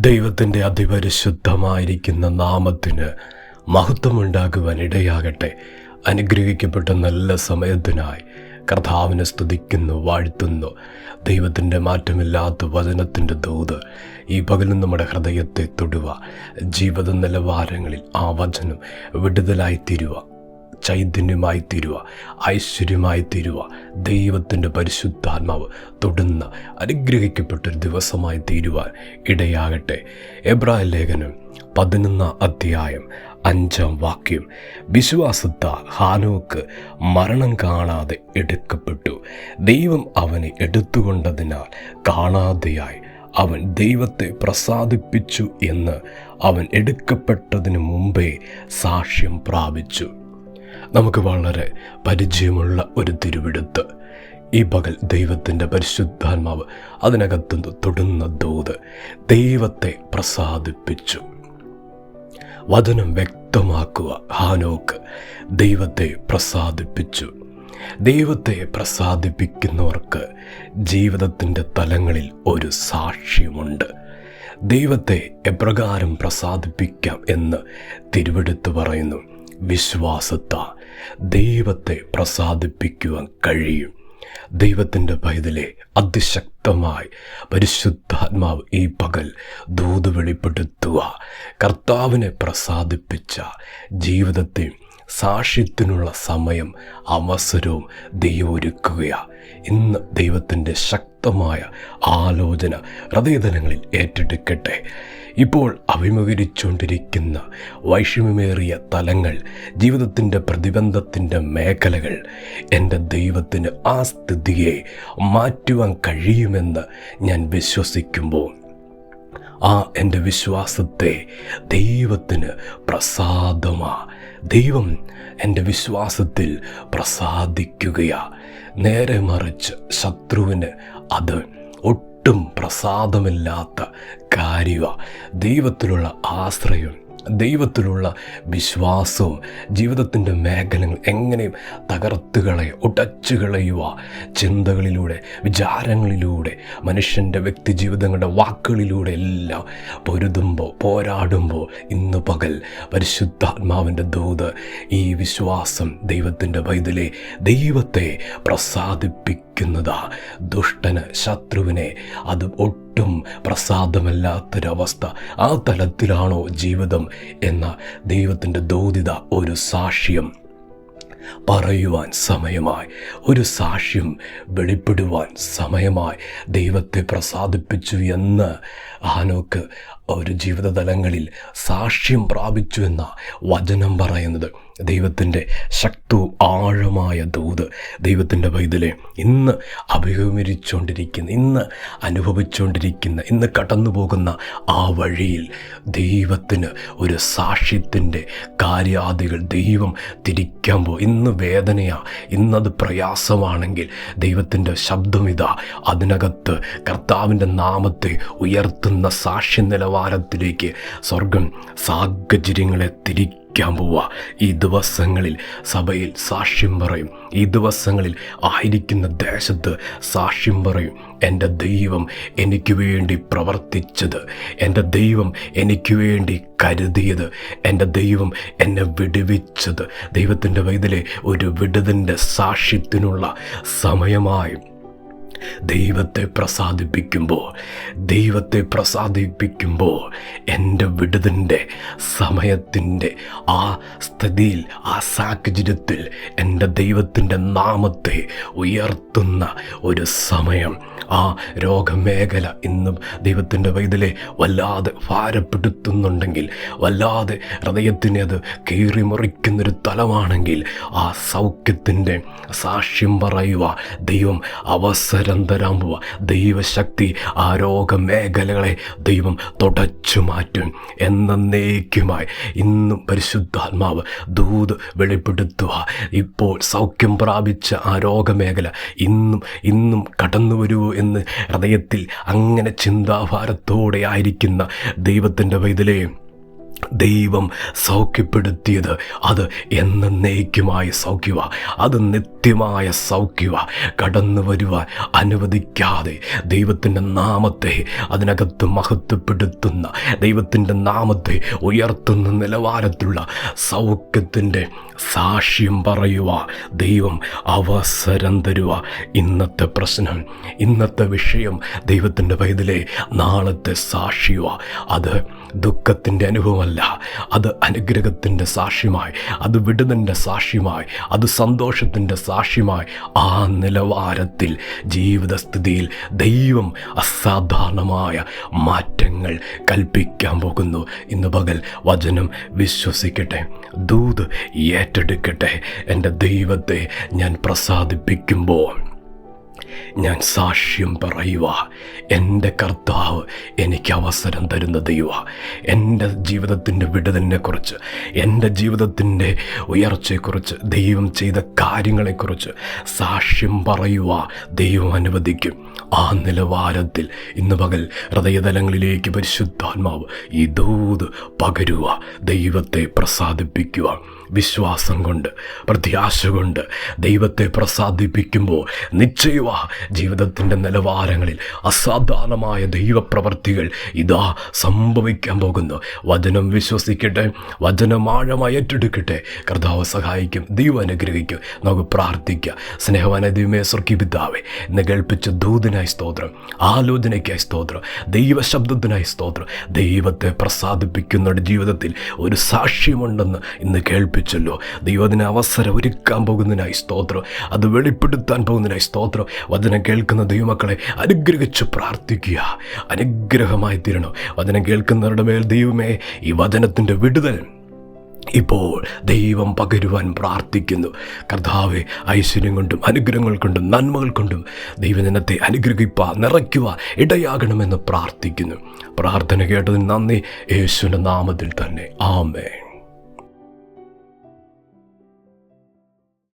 ദൈവത്തിന്റെ അതിപരിശുദ്ധമായിരിക്കുന്ന നാമത്തിന് മഹത്വമുണ്ടാകുവാൻ ഇടയാകട്ടെ അനുഗ്രഹിക്കപ്പെട്ട നല്ല സമയത്തിനായി കർത്താവിനെ സ്തുതിക്കുന്നു വാഴ്ത്തുന്നു. ദൈവത്തിന്റെ മാറ്റമില്ലാത്ത വചനത്തിന്റെ ദൂത് ഈ പകലും നമ്മുടെ ഹൃദയത്തെ തൊടുക. ജീവിത നിലവാരങ്ങളിൽ ആ വചനം വിടുതലായി തീരുക ചൈതന്യമായി തീരുക ഐശ്വര്യമായി തീരുക. ദൈവത്തിന്റെ പരിശുദ്ധാത്മാവ് തൊടുന്ന അനുഗ്രഹിക്കപ്പെട്ടൊരു ദിവസമായി തീരുവാൻ ഇടയാകട്ടെ. എബ്രായ ലേഖനം പതിനൊന്നാം അധ്യായം അഞ്ചാം വാക്യം. വിശ്വാസത്ത ഹാനോക്ക് മരണം കാണാതെ എടുക്കപ്പെട്ടു. ദൈവം അവനെ എടുത്തുകൊണ്ടതിനാൽ കാണാതെയായി. അവൻ ദൈവത്തെ പ്രസാദിപ്പിച്ചു എന്ന് അവൻ എടുക്കപ്പെട്ടതിന് മുമ്പേ സാക്ഷ്യം പ്രാപിച്ചു. നമുക്ക് വളരെ പരിചയമുള്ള ഒരു തിരുവിടുത്ത്. ഈ പകൽ ദൈവത്തിന്റെ പരിശുദ്ധാത്മാവ് അതിനകത്തുനിന്ന് തൊടുന്ന ദൂത് ദൈവത്തെ പ്രസാദിപ്പിച്ചു. വചനം വ്യക്തമാക്കുക. ഹാനോക്ക് ദൈവത്തെ പ്രസാദിപ്പിച്ചു. ദൈവത്തെ പ്രസാദിപ്പിക്കുന്നവർക്ക് ജീവിതത്തിന്റെ തലങ്ങളിൽ ഒരു സാക്ഷ്യമുണ്ട്. ദൈവത്തെ എപ്രകാരം പ്രസാദിപ്പിക്കാം എന്ന് തിരുവെടുത്ത് പറയുന്നു. വിശ്വാസത്താ ദൈവത്തെ പ്രസാദിപ്പിക്കുവാൻ കഴിയും. ദൈവത്തിന്റെ പൈതലെ അതിശക്തമായി പരിശുദ്ധാത്മാവ് ഈ പകൽ ദൂത് വെളിപ്പെടുത്തുക. കർത്താവിനെ പ്രസാദിപ്പിച്ച ജീവിതത്തെ സാക്ഷ്യത്തിനുള്ള സമയം അവസരവും ദൈവം ഒരുക്കുകയാണ് ഇന്ന് ദൈവത്തിന്റെ ശക്തമായ ആലോചന ഹൃദയതലങ്ങളിൽ ഏറ്റെടുക്കട്ടെ. ഇപ്പോൾ അഭിമുഖീകരിച്ചുകൊണ്ടിരിക്കുന്ന വൈഷമ്യമേറിയ തലങ്ങൾ ജീവിതത്തിന്റെ പ്രതിബന്ധത്തിന്റെ മേഖലകൾ എന്റെ ദൈവത്തിന് ആ സ്ഥിതിയെ മാറ്റുവാൻ കഴിയുമെന്ന് ഞാൻ വിശ്വസിക്കുമ്പോൾ ആ എന്റെ വിശ്വാസത്തെ ദൈവത്തിന് പ്രസാദമാ. ദൈവം എന്റെ വിശ്വാസത്തിൽ പ്രസാദിക്കുകയാ. നേരെ മറിച്ച് ശത്രുവിന് അത് ഒട്ടും പ്രസാദമില്ലാത്ത കാര്യ ദൈവത്തിലുള്ള ആശ്രയം ദൈവത്തിലുള്ള വിശ്വാസവും ജീവിതത്തിന്റെ മേഖലകൾ എങ്ങനെയും തകർത്തുകളെ ഉടച്ചുകളയുക ഉടച്ചു കളയുക ചിന്തകളിലൂടെ വിചാരങ്ങളിലൂടെ മനുഷ്യന്റെ വ്യക്തി ജീവിതങ്ങളുടെ വാക്കുകളിലൂടെ എല്ലാം പൊരുതുമ്പോൾ പോരാടുമ്പോൾ ഇന്ന് പകൽ പരിശുദ്ധാത്മാവിന്റെ ദൂത് ഈ വിശ്വാസം ദൈവത്തിന്റെ വൈതലെ ദൈവത്തെ പ്രസാദിപ്പിക്കുന്നതാ ദുഷ്ടന് ശത്രുവിനെ അത് ഒട്ടും പ്രസാദമല്ലാത്തൊരവസ്ഥ. ആ തലത്തിലാണോ ജീവിതം എന്ന ദൈവത്തിന്റെ ദോതിത ഒരു സാക്ഷ്യം. പറയുവാൻ സമയമായി. ഒരു സാക്ഷ്യം വെളിപ്പെടുവാൻ സമയമായി. ദൈവത്തെ പ്രസാദിപ്പിച്ചു എന്ന് ഹാനോക്ക് ഒരു ജീവിതതലങ്ങളിൽ സാക്ഷ്യം പ്രാപിച്ചു എന്ന വചനം പറയുന്നത്. ദൈവത്തിന്റെ ശക്തവും ആഴമായ ദൂത് ദൈവത്തിന്റെ വൈതലെ ഇന്ന് അഭിമുഖീകരിച്ചുകൊണ്ടിരിക്കുന്ന ഇന്ന് അനുഭവിച്ചുകൊണ്ടിരിക്കുന്ന ഇന്ന് കടന്നു പോകുന്ന ആ വഴിയിൽ ദൈവത്തിന് ഒരു സാക്ഷ്യത്തിന്റെ കാര്യാദികൾ ദൈവം തിരിക്കാൻ പോ ഇന്ന് വേദനയാണ് ഇന്നത് പ്രയാസമാണെങ്കിൽ ദൈവത്തിന്റെ ശബ്ദം അതിനകത്ത് കർത്താവിന്റെ നാമത്തെ ഉയർത്തുന്ന സാക്ഷ്യ നിലവാരത്തിലേക്ക് സ്വർഗം സാഹചര്യങ്ങളെ തിരിക്കും ാൻ പോവുക. ഈ ദിവസങ്ങളിൽ സഭയിൽ സാക്ഷ്യം പറയും. ഈ ദിവസങ്ങളിൽ ആയിരിക്കുന്ന ദേശത്ത് സാക്ഷ്യം പറയും. എന്റെ ദൈവം എനിക്ക് വേണ്ടി പ്രവർത്തിച്ചത്. എന്റെ ദൈവം എനിക്ക് വേണ്ടി കരുതിയത്. എന്റെ ദൈവം എന്നെ വിടുവിച്ചത്. ദൈവത്തിന്റെ വൈതലെ ഒരു വിടുതന്റെ സാക്ഷ്യത്തിനുള്ള സമയമായി ദൈവത്തെ പ്രസാദിപ്പിക്കുമ്പോൾ ദൈവത്തെ പ്രസാദിപ്പിക്കുമ്പോൾ എന്റെ വിടുതന്റെ സമയത്തിന്റെ ആ സ്ഥിതിയിൽ ആ സാഹചര്യത്തിൽ എന്റെ ദൈവത്തിന്റെ നാമത്തെ ഉയർത്തുന്ന ഒരു സമയം. ആ രോഗമേഖല ഇന്നും ദൈവത്തിന്റെ വൈതലെ വല്ലാതെ ഭാരപ്പെടുത്തുന്നുണ്ടെങ്കിൽ വല്ലാതെ ഹൃദയത്തിനെ അത് കീറിമുറിക്കുന്നൊരു തലമാണെങ്കിൽ ആ സൗഖ്യത്തിന്റെ സാക്ഷ്യം പറയുക ദൈവം അവസരം പോവുക ദൈവശക്തി ആ രോഗമേഖലകളെ ദൈവം തുടച്ചു മാറ്റും എന്നേക്കുമായി ഇന്നും പരിശുദ്ധാത്മാവ് ദൂത് വെളിപ്പെടുത്തുക ഇപ്പോൾ സൗഖ്യം പ്രാപിച്ച ആ രോഗമേഖല ഇന്നും ഇന്നും കടന്നു വരുമോ എന്ന് ഹൃദയത്തിൽ അങ്ങനെ ചിന്താഭാരത്തോടെ ആയിരിക്കുന്ന ദൈവത്തിന്റെ വൈതലേ ദൈവം സൗഖ്യപ്പെടുത്തിയത് അത് എന്നേക്കുമായ സൗഖ്യവ. അത് നിത്യമായ സൗഖ്യവ. കടന്നു വരുവാൻ അനുവദിക്കാതെ ദൈവത്തിന്റെ നാമത്തെ അതിനകത്ത് മഹത്വപ്പെടുത്തുന്ന ദൈവത്തിന്റെ നാമത്തെ ഉയർത്തുന്ന നിലവാരത്തിലുള്ള സൗഖ്യത്തിന്റെ സാക്ഷ്യം പറയുക ദൈവം അവസരം തരുക ഇന്നത്തെ പ്രശ്നം ഇന്നത്തെ വിഷയം ദൈവത്തിന്റെ പൈതലെ നാളത്തെ സാക്ഷിയുക അത് ദുഃഖത്തിന്റെ അനുഭവമല്ല. അത് അനുഗ്രഹത്തിന്റെ സാക്ഷ്യമായി അത് വിടുതന്റെ സാക്ഷ്യമായി അത് സന്തോഷത്തിന്റെ സാക്ഷ്യമായി ആ നിലവാരത്തിൽ ജീവിതസ്ഥിതിയിൽ ദൈവം അസാധാരണമായ മാറ്റങ്ങൾ കൽപ്പിക്കാൻ പോകുന്നു. ഇന്ന് പകൽ വചനം വിശ്വസിക്കട്ടെ ദൂത് ഏറ്റെടുക്കട്ടെ. എന്റെ ദൈവത്തെ ഞാൻ പ്രസാദിപ്പിക്കുമ്പോൾ ഞാൻ സാക്ഷ്യം പറയുക. എന്റെ കർത്താവ് എനിക്ക് അവസരം തരുന്ന ദൈവ. എന്റെ ജീവിതത്തിന്റെ വിടുതലിനെക്കുറിച്ച് എന്റെ ജീവിതത്തിന്റെ ഉയർച്ചയെക്കുറിച്ച് ദൈവം ചെയ്ത കാര്യങ്ങളെക്കുറിച്ച് സാക്ഷ്യം പറയുക ദൈവം അനുവദിക്കും. ആ നിലവാരത്തിൽ ഇന്ന് പകൽ ഹൃദയതലങ്ങളിലേക്ക് പരിശുദ്ധാത്മാവ് ഈ ദൂത് പകരുക. ദൈവത്തെ പ്രസാദിപ്പിക്കുക. വിശ്വാസം കൊണ്ട് പ്രത്യാശ കൊണ്ട് ദൈവത്തെ പ്രസാദിപ്പിക്കുമ്പോൾ നിശ്ചയവ ജീവിതത്തിന്റെ നിലവാരങ്ങളിൽ അസാധാരണമായ ദൈവപ്രവർത്തികൾ ഇതാ സംഭവിക്കാൻ പോകുന്നു. വചനം വിശ്വസിക്കട്ടെ വചനം ആഴമായി ഏറ്റെടുക്കട്ടെ. കർത്താവ് സഹായിക്കും ദൈവം അനുഗ്രഹിക്കും. നമുക്ക് പ്രാർത്ഥിക്കുക സ്നേഹവാന ദൈവമേ സ്വർഗീയ പിതാവേ ഇന്ന് കേൾപ്പിച്ച ദൂതിനായി സ്തോത്രം ആലോചനയ്ക്കായി സ്തോത്രം ദൈവശബ്ദത്തിനായി സ്തോത്രം. ദൈവത്തെ പ്രസാദിപ്പിക്കുന്നവരുടെ ജീവിതത്തിൽ ഒരു സാക്ഷ്യമുണ്ടെന്ന് ഇന്ന് കേൾപ്പിച്ചല്ലോ ദൈവത്തിന് അവസരം ഒരുക്കാൻ പോകുന്നതിനായി സ്തോത്രം. അത് വെളിപ്പെടുത്താൻ പോകുന്നതിനായി സ്തോത്രം. വചനം കേൾക്കുന്ന ദൈവമക്കളെ അനുഗ്രഹിച്ച് പ്രാർത്ഥിക്കുക. അനുഗ്രഹമായി തീരണം. വചനം കേൾക്കുന്നവരുടെ മേൽ ദൈവമേ ഈ വചനത്തിന്റെ വിടുതൽ ഇപ്പോൾ ദൈവം പകരുവാൻ പ്രാർത്ഥിക്കുന്നു. കർത്താവ് ഐശ്വര്യം കൊണ്ടും അനുഗ്രഹങ്ങൾ കൊണ്ടും നന്മകൾ കൊണ്ടും ദൈവജനത്തെ അനുഗ്രഹിപ്പ നിറയ്ക്കുക ഇടയാകണമെന്ന് പ്രാർത്ഥിക്കുന്നു. പ്രാർത്ഥന കേട്ടതിന് നന്ദി. യേശുവിന്റെ നാമത്തിൽ തന്നെ. ആമേ